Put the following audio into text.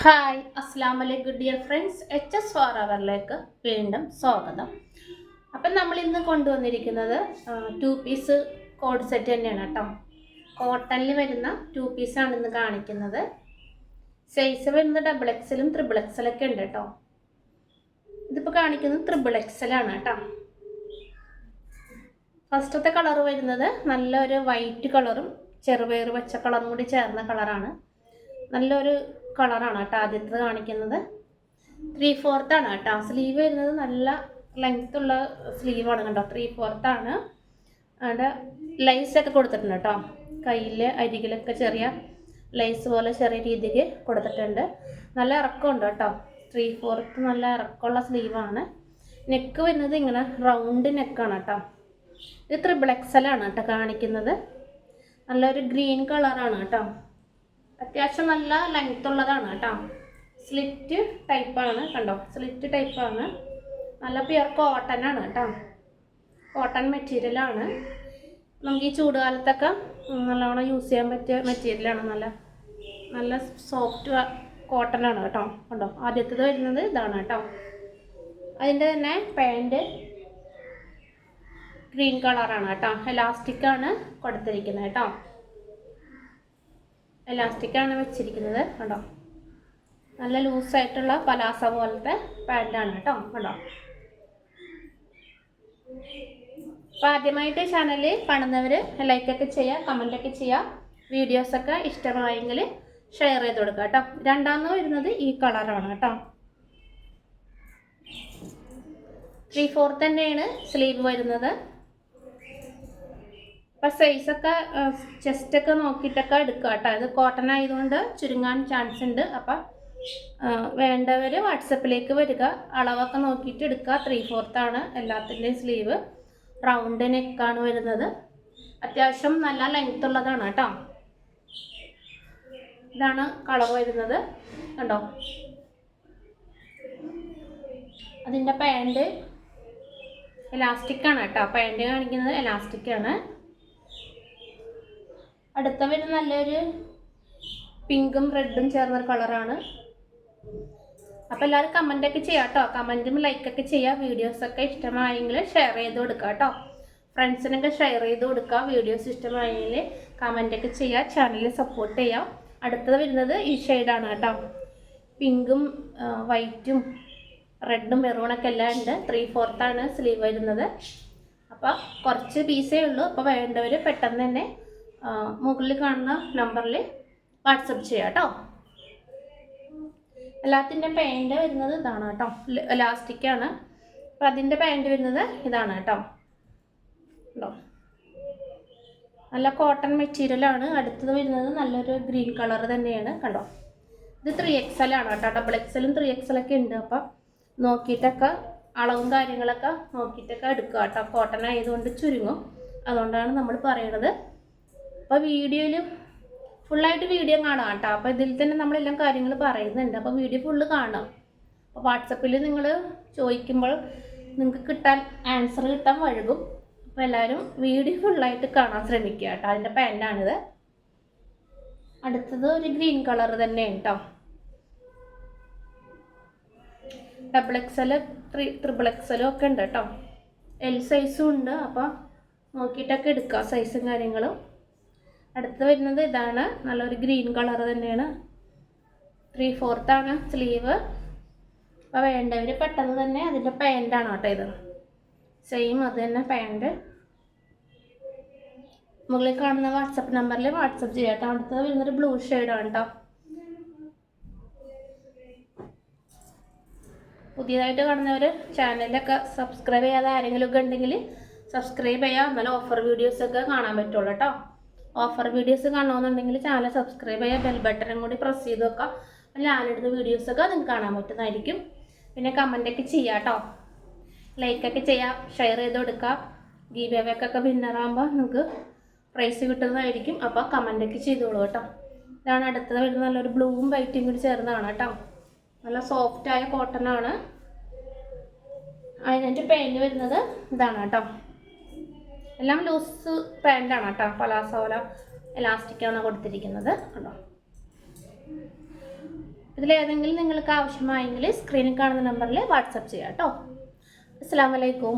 Hi അസ്സാം വലൈക്കും dear friends. H S four അവറിലേക്ക് വീണ്ടും സ്വാഗതം. അപ്പം നമ്മൾ ഇന്ന് കൊണ്ടുവന്നിരിക്കുന്നത് ടു പീസ് കോഡ് സെറ്റ് തന്നെയാണ് കേട്ടോ. കോട്ടണിൽ വരുന്ന ടു പീസാണ് ഇന്ന് കാണിക്കുന്നത്. സൈസ് വരുന്ന ഡബിൾ എക്സലും ത്രിബിൾ എക്സലൊക്കെ ഉണ്ട് കേട്ടോ. ഇതിപ്പോൾ കാണിക്കുന്നത് ത്രിബിൾ എക്സലാണ് കേട്ടോ. ഫസ്റ്റത്തെ കളർ വരുന്നത് നല്ലൊരു വൈറ്റ് കളറും ചെറുപയർ പച്ച കളറും കൂടി ചേർന്ന കളറാണ് നല്ലൊരു കളറാണ് കേട്ടോ ആദ്യത്തെ കാണിക്കുന്നത്. ത്രീ ഫോർത്താണ് കേട്ടോ. സ്ലീവ് വരുന്നത് നല്ല ലെങ്ത് ഉള്ള സ്ലീവാണ് കണ്ടോ? ത്രീ ഫോർത്താണ് അവിടെ ലൈസൊക്കെ കൊടുത്തിട്ടുണ്ട് കേട്ടോ. കയ്യിൽ അരികിലൊക്കെ ചെറിയ ലൈസ് പോലെ ചെറിയ രീതിക്ക് കൊടുത്തിട്ടുണ്ട്. നല്ല ഇറക്കമുണ്ട് കേട്ടോ. ത്രീ ഫോർത്ത് നല്ല ഇറക്കമുള്ള സ്ലീവാണ് നെക്ക് വരുന്നത് ഇങ്ങനെ റൗണ്ട് നെക്കാണ് കേട്ടോ. ഇത് ത്രിബിൾ എക്സലാണ് കേട്ടോ കാണിക്കുന്നത്. നല്ലൊരു ഗ്രീൻ കളറാണ് കേട്ടോ. അത്യാവശ്യം നല്ല ലെങ്ത് ഉള്ളതാണ് കേട്ടോ. സ്ലിറ്റ് ടൈപ്പാണ് കണ്ടോ? സ്ലിറ്റ് ടൈപ്പാണ് നല്ല പ്യുർ കോട്ടൺ ആണ് കേട്ടോ. കോട്ടൺ മെറ്റീരിയലാണ് നമുക്ക് ഈ ചൂടുകാലത്തൊക്കെ നല്ലവണ്ണം യൂസ് ചെയ്യാൻ പറ്റിയ മെറ്റീരിയലാണ് നല്ല നല്ല സോഫ്റ്റ് കോട്ടൺ ആണ് കേട്ടോ. കണ്ടോ? ആദ്യത്തേത് വരുന്നത് ഇതാണ് കേട്ടോ. അതിന്റെ തന്നെ പാന്റ് ഗ്രീൻ കളറാണ് കേട്ടോ. എലാസ്റ്റിക്കാണ് കൊടുത്തിരിക്കുന്നത് കേട്ടോ. എലാസ്റ്റിക്കാണ് വെച്ചിരിക്കുന്നത് കണ്ടോ? നല്ല ലൂസായിട്ടുള്ള പലാസ പോലത്തെ പാന്റാണ് കേട്ടോ കണ്ടോ? അപ്പോൾ ആദ്യമായിട്ട് ചാനൽ കാണുന്നവർ ലൈക്കൊക്കെ ചെയ്യുക കമന്റൊക്കെ ചെയ്യുക വീഡിയോസൊക്കെ ഇഷ്ടമായെങ്കിൽ ഷെയർ ചെയ്ത് കൊടുക്കുക കേട്ടോ. രണ്ടാമത് വരുന്നത് ഈ കളറാണ് കേട്ടോ. ത്രീ ഫോർത്ത് തന്നെയാണ് സ്ലീവ് വരുന്നത്. അപ്പം സൈസൊക്കെ ചെസ്റ്റൊക്കെ നോക്കിയിട്ടൊക്കെ എടുക്കുക കേട്ടോ ഇത് കോട്ടൺ ആയതുകൊണ്ട് ചുരുങ്ങാൻ ചാൻസ് ഉണ്ട്. അപ്പം വേണ്ടവർ വാട്സപ്പിലേക്ക് വരിക. അളവൊക്കെ നോക്കിയിട്ട് എടുക്കുക ത്രീ ഫോർത്താണ് എല്ലാത്തിന്റെയും സ്ലീവ് റൗണ്ട് നെക്കാണ് വരുന്നത്. അത്യാവശ്യം നല്ല ലെങ്ത് ഉള്ളതാണ് കേട്ടോ ഇതാണ് കളർ വരുന്നത്. കണ്ടോ? അതിന്റെ പാന്റ് എലാസ്റ്റിക് ആണ് കേട്ടോ പാന്റ് കാണിക്കുന്നത് എലാസ്റ്റിക് ആണ്. അടുത്ത വരുന്ന നല്ലൊരു പിങ്കും റെഡും ചേർന്നൊരു കളറാണ്. അപ്പോൾ എല്ലാവരും കമന്റ് കമന്റൊക്കെ ചെയ്യാം കേട്ടോ ഒക്കെ ലൈക്കൊക്കെ വീഡിയോസ് ഒക്കെ ഇഷ്ടമായെങ്കിൽ ഷെയർ ചെയ്ത് കൊടുക്കുക കേട്ടോ ഫ്രണ്ട്സിനൊക്കെ ഷെയർ ചെയ്ത് കൊടുക്കുക വീഡിയോസ് ഇഷ്ടമായെങ്കിൽ കമന്റ് ഒക്കെ ചെയ്യുക ചാനലിൽ സപ്പോർട്ട് ചെയ്യാം. അടുത്തത് വരുന്നത് ഈ ഷെയ്ഡാണ് കേട്ടോ പിങ്കും വൈറ്റും റെഡും മെറൂണൊക്കെ എല്ലാം ഉണ്ട്. ത്രീ ഫോർത്താണ് സ്ലീവ് വരുന്നത്. അപ്പോൾ കുറച്ച് പീസേ ഉള്ളൂ. അപ്പോൾ വേണ്ടവർ പെട്ടെന്ന് തന്നെ മുകളിൽ കാണുന്ന നമ്പറിൽ വാട്സപ്പ് ചെയ്യാം കേട്ടോ. എല്ലാത്തിന്റെ പാന്റ് വരുന്നത് ഇതാണ് കേട്ടോ. ലാസ്റ്റിക്കാണ് അപ്പം അതിന്റെ പാന്റ് വരുന്നത് ഇതാണ് കേട്ടോ. കേട്ടോ നല്ല കോട്ടൺ മെറ്റീരിയലാണ് അടുത്തത് വരുന്നത് നല്ലൊരു ഗ്രീൻ കളർ തന്നെയാണ് കണ്ടോ? ഇത് ത്രീ എക്സൽ ആണ് കേട്ടോ. ഡബിൾ എക്സലും ത്രീ എക്സലൊക്കെ ഉണ്ട്. അപ്പം നോക്കിയിട്ടൊക്കെ അളവും കാര്യങ്ങളൊക്കെ നോക്കിയിട്ടൊക്കെ എടുക്കുക കേട്ടോ. കോട്ടൺ ആയതുകൊണ്ട് ചുരുങ്ങും. അതുകൊണ്ടാണ് നമ്മൾ പറയണത്. അപ്പോൾ വീഡിയോയിൽ ഫുള്ളായിട്ട് വീഡിയോ കാണാം കേട്ടോ. അപ്പോൾ ഇതിൽ തന്നെ നമ്മളെല്ലാം കാര്യങ്ങൾ പറയുന്നുണ്ട്. അപ്പോൾ വീഡിയോ ഫുള്ള് കാണാം. അപ്പോൾ വാട്സപ്പിൽ നിങ്ങൾ ചോദിക്കുമ്പോൾ നിങ്ങൾക്ക് കിട്ടാൻ ആൻസർ കിട്ടാൻ വഴുകും. അപ്പോൾ എല്ലാവരും വീഡിയോ ഫുള്ളായിട്ട് കാണാൻ ശ്രമിക്കുക കേട്ടോ. അതിന്റെ പാന്റാണിത് അടുത്തത് ഒരു ഗ്രീൻ കളർ തന്നെ കേട്ടോ ഡബിൾ എക്സൽ ത്രീ ത്രിബിൾ എക്സലും ഒക്കെ ഉണ്ട് കേട്ടോ എൽ സൈസും ഉണ്ട്. അപ്പോൾ നോക്കിയിട്ടൊക്കെ എടുക്കാം സൈസും കാര്യങ്ങളും. അടുത്ത് വരുന്നത് ഇതാണ്. നല്ലൊരു ഗ്രീൻ കളർ തന്നെയാണ്. ത്രീ ആണ് സ്ലീവ്. അപ്പോൾ വേണ്ടവർ പെട്ടെന്ന് തന്നെ അതിന്റെ പാന്റാണ് കേട്ടോ ഇത്. സെയിം അത് തന്നെ പാന്റ് മുകളിൽ കാണുന്ന വാട്സപ്പ് നമ്പറിൽ വാട്സപ്പ് ചെയ്യാം കേട്ടോ അടുത്തത് വരുന്നൊരു ബ്ലൂ ഷെയ്ഡാണ് കേട്ടോ. പുതിയതായിട്ട് കാണുന്നവർ ചാനലൊക്കെ സബ്സ്ക്രൈബ് ചെയ്യാതെ ആരെങ്കിലും ഒക്കെ ഉണ്ടെങ്കിൽ സബ്സ്ക്രൈബ് ചെയ്യാം. എന്നാലും ഓഫർ വീഡിയോസൊക്കെ കാണാൻ പറ്റുള്ളൂ കേട്ടോ. ഓഫർ വീഡിയോസ് കാണണമെന്നുണ്ടെങ്കിൽ ചാനൽ സബ്സ്ക്രൈബ് ചെയ്യുക ബെൽ ബട്ടണും കൂടി പ്രസ് ചെയ്ത് വെക്കുക. ഞാനിടുന്ന വീഡിയോസൊക്കെ നിങ്ങൾക്ക് കാണാൻ പറ്റുന്നതായിരിക്കും. പിന്നെ കമന്റൊക്കെ ചെയ്യാം കേട്ടോ. ലൈക്കൊക്കെ ചെയ്യാം ഷെയർ ചെയ്ത് കൊടുക്കുക. ഗീവേവേക്കൊക്കെ വിന്നറാകുമ്പോൾ നിങ്ങൾക്ക് പ്രൈസ് കിട്ടുന്നതായിരിക്കും. അപ്പോൾ കമന്റൊക്കെ ചെയ്തോളൂ കേട്ടോ. ഇതാണ് അടുത്തത് വരുന്നത്. നല്ലൊരു ബ്ലൂവും വൈറ്റും കൂടി ചേർന്നതാണ് കേട്ടോ. നല്ല സോഫ്റ്റായ കോട്ടൺ ആണ്. അതിന്റെ പെയിന്റ് വരുന്നത് ഇതാണ് കേട്ടോ. എല്ലാം ലൂസ് പാന്റാണ് കേട്ടോ. പലാസ പോലെ എലാസ്റ്റിക്കാണ് കൊടുത്തിരിക്കുന്നത്. കണ്ടോ? ഇതിലേതെങ്കിലും നിങ്ങൾക്ക് ആവശ്യമായെങ്കിൽ സ്ക്രീനിൽ കാണുന്ന നമ്പറിൽ വാട്സപ്പ് ചെയ്യാം കേട്ടോ. അസ്സാം വലൈക്കും